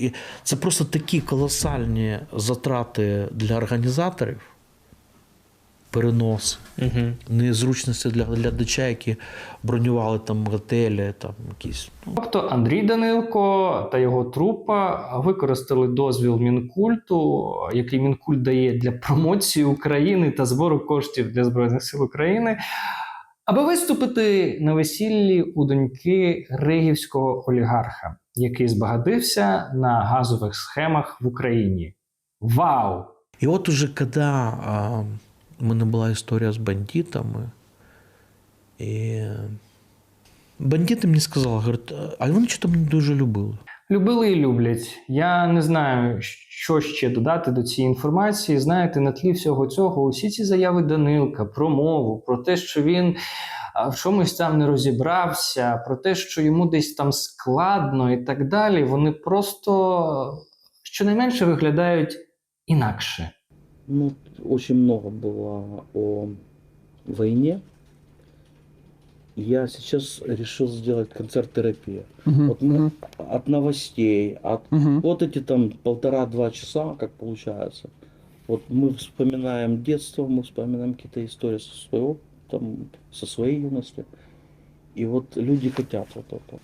І це просто такі колосальні затрати для організаторів, перенос, Угу. незручності для глядача, які бронювали там готелі, там якісь. Ну, Тобто Андрій Данилко та його трупа використали дозвіл Мінкульту, який Мінкульт дає для промоції України та збору коштів для Збройних сил України, аби виступити на весіллі у доньки ригівського олігарха, який збагатився на газових схемах в Україні. Вау! І от уже коли а, у мене була історія з бандитами, і бандити мені сказали, говорять, а вони що мене дуже любили. Любили і люблять. Я не знаю, що ще додати до цієї інформації. Знаєте, на тлі всього цього, усі ці заяви Данилка про мову, про те, що він в чомусь там не розібрався, про те, що йому десь там складно і так далі, вони просто щонайменше виглядають інакше. Ну, очень много было о войне Я сейчас решил сделать концерт-терапия. Мгм, Вот мы мгм, от новостей, от мгм. вот эти там полтора-два часа, как получается. Вот мы вспоминаем детство, мы вспоминаем какие-то истории со своего, там, со своей юности. И вот люди хотят вот это.